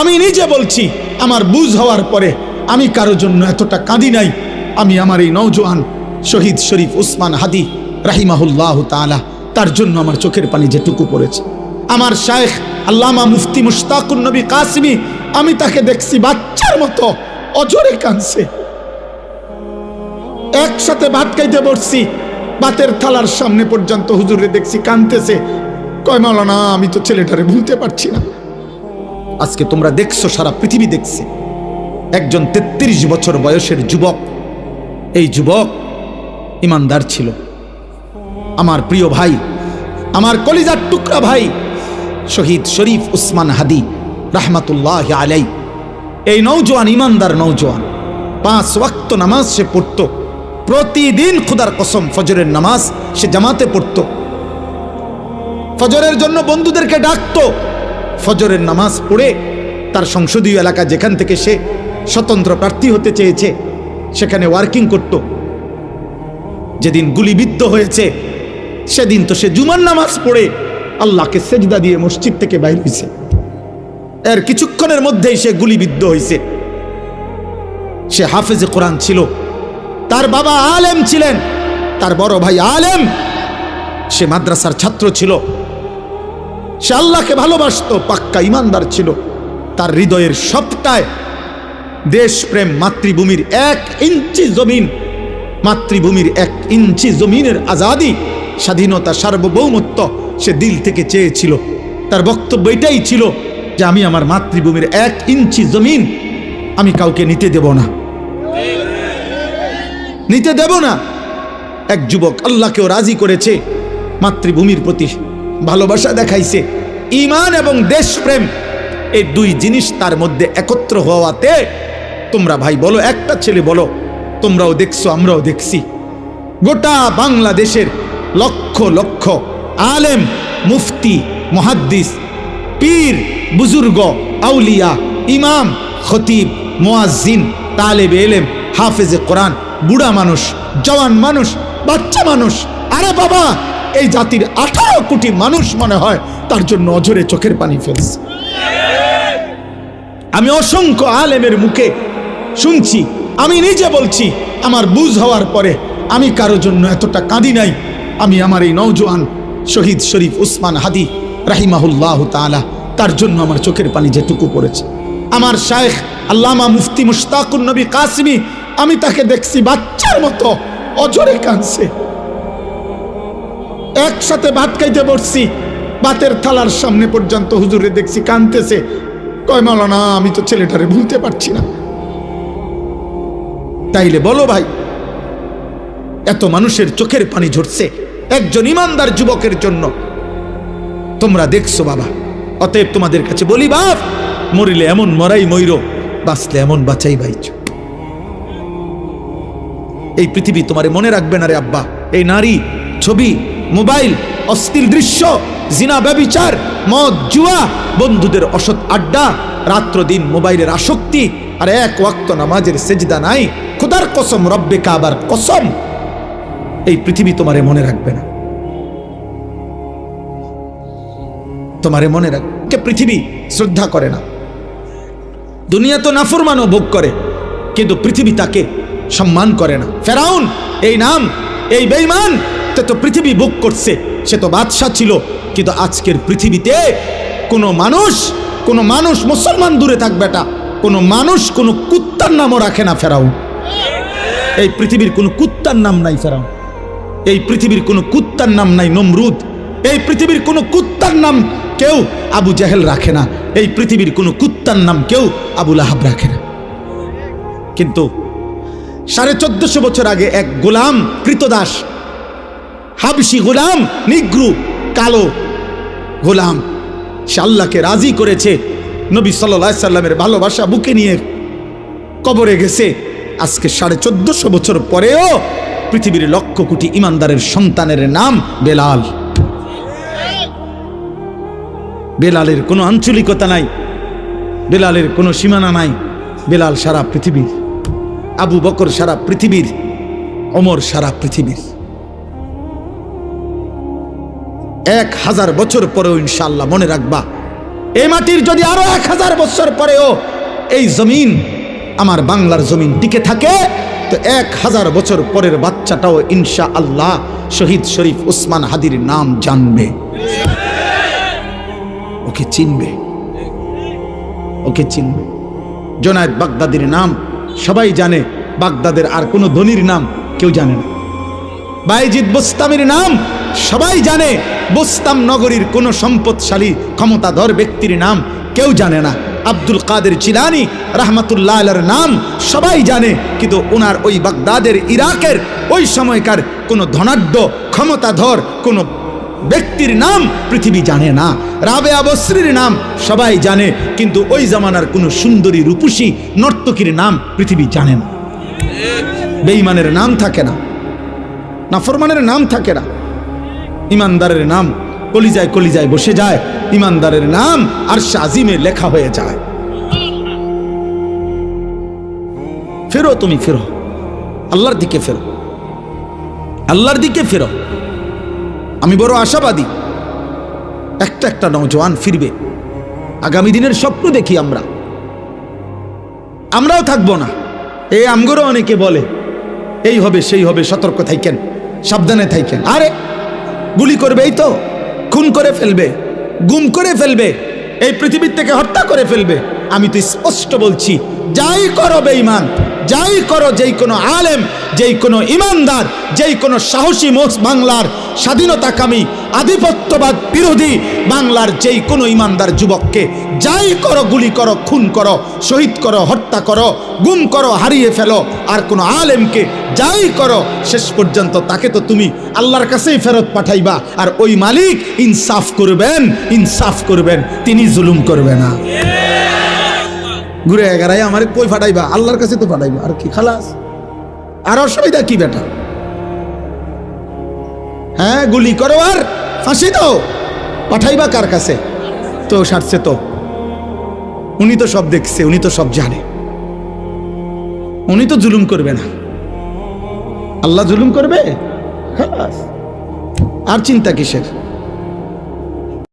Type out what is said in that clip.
আমি নিজে বলছি, আমার বুঝ হওয়ার পরে আমি কারও জন্য এতটা কাঁদি নাই। আমি আমার এই নৌজওয়ান শহীদ শরীফ উসমান হাদি রাহিমাহুল্লাহ তাআলা, তার জন্য আমার চোখের পানি যেটুকু পড়েছে। আমার শায়েখ আল্লামা মুফতি মুশতাকুর নবী কাসমি, আমি তাকে দেখছি বাচ্চার মতো অজরে কাঁদছে। একসাথে ভাত খাইতে বসছি, ভাতের থালার সামনে পর্যন্ত হুজুরে দেখছি কানতেছে কয়, মাওলানা, আমি তো ছেলেটারে ভুলতে পারছি না। আজকে তোমরা দেখছ, সারা পৃথিবী দেখছে। একজন ৩৩ বছর বয়সের যুবক, এই যুবক ইমানদার ছিল। আমার প্রিয় ভাই, আমার কলিজার টুকরা ভাই, শহীদ শরীফ উসমান হাদি, রাহমাতুল্লাহ আলাই। এই নৌজওয়ান ইমানদার নৌজওয়ান পাঁচ ওয়াক্ত নামাজ সে পড়ত। প্রতিদিন খুদার কসম, ফজরের নামাজ সে জামাতে পড়ত। ফজরের জন্য বন্ধুদেরকে ডাকতো। ফজরের নামাজ পড়ে তার সংসদীয় এলাকা যেখান থেকে সে স্বতন্ত্র প্রার্থী হতে চেয়েছে, সেখানে ওয়ার্কিং করত। যেদিন গুলিবিদ্ধ হয়েছে, সেদিন তো সে জুমার নামাজ পড়ে, আল্লাহকে সেজদা দিয়ে মসজিদ থেকে বাইর হয়েছে। এর কিছুক্ষণের মধ্যেই সে গুলিবিদ্ধ হয়েছে। সে হাফেজে কোরআন ছিল। তার বাবা আলেম ছিলেন, তার বড় ভাই আলেম। সে মাদ্রাসার ছাত্র ছিল। সে আল্লাহকে ভালোবাসত, পাক্কা ইমানদার ছিল। তার হৃদয়ের সবটায় দেশপ্রেম মাতৃভূমির এক ইঞ্চি জমিন, মাতৃভূমির এক ইঞ্চি জমিনের আজাদি, স্বাধীনতা, সার্বভৌমত্ব সে দিল থেকে চেয়েছিল। তার বক্তব্য এটাই ছিল যে আমি আমার মাতৃভূমির এক ইঞ্চি জমিন আমি কাউকে নিতে দেব না। নিতে দেব না। এক যুবক আল্লাহকেও রাজি করেছে মাতৃভূমির প্রতি। ভালোবাসা দেখাইছে। ইমান এবং দেশপ্রেম এই দুই জিনিস তার মধ্যে একত্র হওয়াতে তোমরা ভাই বলো, একটা ছেলে বলো, তোমরাও দেখছ, আমরাও দেখছি। গোটা বাংলাদেশের লক্ষ লক্ষ আলেম, মুফতি, মহাদ্দিস, পীর, বুজুর্গ, আউলিয়া, ইমাম, খতিব, মোয়াজ্জিন, তালেব এলেম, হাফেজে কোরআন, বুড়া মানুষ, জওয়ান মানুষ, বাচ্চা মানুষ। আরে বাবা এই জাতির আঠারো কোটি মানুষ মনে হয় তার জন্য অঝরে চোখের পানি ফেলছে। আমি অসংখ্য আলেমের মুখে শুনছি, আমি নিজে বলছি, আমার বুঝ হওয়ার পরে আমি কারও জন্য এতটা কাঁদি নাই। আমি আমার এই নৌজওয়ান শহীদ শরীফ উসমান হাদি রাহিমাহুল্লাহ তাআলা, তার জন্য আমার চোখের পানি যেটুকু পড়েছে। আমার শায়েখ আল্লামা মুফতি মুশতাকুর নবী কাসমি, আমি তাকে দেখছি বাচ্চার মতো অজরে কাঁদছে। একসাথে ভাত খাইতে বসছি। ভাতের থালার সামনে পর্যন্ত হুজুরে দেখছি কানতেছে। কয়, মাওলানা, আমি তো ছেলেটারে ভুলতে পারছি না। তাইলে বলো ভাই, এত মানুষের চোখের পানি ঝরছে একজন ইমানদার যুবকের জন্য। তোমরা দেখছ বাবা, অতএব তোমাদের কাছে বলি বাপ, মরিলে এমন মরাই ময়ূর বাঁচলে এমন বাঁচাই বাইছ এই পৃথিবী তোমারে মনে রাখবে না রে আব্বা, এই নারী, ছবি মোবাইল, অস্থির দৃশ্য, জিনা ব্যবিচার, মদ, জুয়া, বন্ধুদের অসৎ আড্ডা রাত্র দিন মোবাইলের আসক্তি, আর এক ওয়াক্ত নামাজের সেজদা নাই। খুদার কসম, রব্বে কাবার কসম। এই পৃথিবী তোমারে মনে রাখবে না। তোমারে মনে রাখবে পৃথিবী শ্রদ্ধা করে না। দুনিয়া তো নাফরমানও ভোগ করে, কিন্তু পৃথিবী তাকে সম্মান করে না। ফেরাউন, এই নাম, এই বেইমান তে তো পৃথিবী ভোগ করছে। সে তো বাদশাহ ছিল, কিন্তু আজকের পৃথিবীতে কোনো মানুষ কোনো মানুষ মুসলমান দূরে থাকবে এটা কোনো মানুষ কোনো কুত্তার নামও রাখে না ফেরাও এই পৃথিবীর কোনো কুত্তার নাম নাই ফেরাও এই পৃথিবীর কোনো কুত্তার নাম নাই নমরুদ। এই পৃথিবীর কোনো কুত্তার নাম কেউ আবু জাহেল রাখে না। এই পৃথিবীর কোনো কুত্তার নাম কেউ আবুল আহাব রাখে না। কিন্তু সাড়ে চোদ্দশো বছর আগে এক গোলাম কৃতদাস হাবসি গোলাম, নিগ্রু, কালো গোলাম। সে আল্লাহকে রাজি করেছে। নবী সাল্লা সাল্লামের ভালোবাসা বুকে নিয়ে কবরে গেছে। আজকে সাড়ে চোদ্দশো বছর পরেও পৃথিবীর লক্ষ কোটি ইমানদারের সন্তানের নাম বেলাল। বেলালের কোনো আঞ্চলিকতা নাই, বেলালের কোনো সীমানা নাই। বেলাল সারা পৃথিবীর, আবু বকর সারা পৃথিবীর অমর সারা পৃথিবীর। এক হাজার বছর পরেও ইনশাল্লাহ মনে রাখবা। এই মাটির যদি আরও এক হাজার বছর পরেও এই জমিন, আমার বাংলার জমিন টিকে থাকে, তো এক হাজার বছর পরের বাচ্চাটাও ইনশা আল্লাহ শহীদ শরীফ উসমান হাদির নাম জানবে। ওকে চিনবে। ওকে চিনবে। জোনায়েদ বাগদাদির নাম সবাই জানে, বাগদাদের আর কোনো ধনির নাম কেউ জানে না। বাইজিদ বোস্তামের নাম সবাই জানে বোস্তাম নগরীর কোনো সম্পদশালী, ক্ষমতাধর ব্যক্তির নাম কেউ জানে না। আব্দুল কাদের চিলানি রাহমাতুল্লাহ আলার নাম সবাই জানে, কিন্তু ওনার ওই বাগদাদের, ইরাকের ওই সময়কার কোনো ধনাঢ্য, ক্ষমতাধর কোনো ব্যক্তির নাম পৃথিবী জানে না। রাবে আবশ্রীর নাম সবাই জানে, কিন্তু ওই জামানার কোনো সুন্দরী, রূপসী, নর্তকীর নাম পৃথিবী জানে না। বেঈমানের নাম থাকে না, নাফরমানের নাম থাকে না। ইমানদারের নাম কলিজায় কলিজায় বসে যায়। ইমানদারের নাম আর আজিমে লেখা হয়ে যায়। ফেরো তুমি, ফেরো। আল্লাহর দিকে ফেরো। আল্লাহর দিকে ফেরো। আমি বড় আশাবাদী। একটা একটা নৌজওয়ান ফিরবে। আগামী দিনের স্বপ্ন দেখি আমরা। আমরাও থাকব না। এই আমগরও অনেকে বলে, এই হবে, সেই হবে, সতর্ক থাইকেন, সাবধানে থাইকেন। আরে গুলি করবে, এই তো। খুন করে ফেলবে, গুম করে ফেলবে, এই পৃথিবীর থেকে হত্যা করে ফেলবে। আমি তো স্পষ্ট বলছি, যাই করো বেঈমান, যাই করো যেই কোনো আলেম, যেই কোনো ইমানদার, যেই কোনো সাহসী মোস বাংলার স্বাধীনতাকামী, আধিপত্যবাদ বিরোধী বাংলার যেই কোনো ইমানদার যুবককে যাই করো, গুলি করো, খুন করো, শহীদ করো, হত্যা করো, গুম করো, হারিয়ে ফেলো, আর কোনো আলেমকে যাই করো, শেষ পর্যন্ত তাকে তো তুমি আল্লাহর কাছেই ফেরত পাঠাইবা, আর ওই মালিক ইনসাফ করবেন ইনসাফ করবেন, তিনি জুলুম করবে না। ঘুরে এগারাই আমার কই ফাটাইবা আল্লাহর কাছে তো ফাটাইবা আর কি, খালাস। আর অসুবিধা কি বেটা? হ্যাঁ গুলি করো আর, ফাঁসি দাও। পাঠাইবা কার কাছে? তো সারছে তো। উনি তো সব দেখছে, উনি তো সব জানে। উনি তো জুলুম করবে না। আল্লাহ জুলুম করবে? আর চিন্তা কিসের?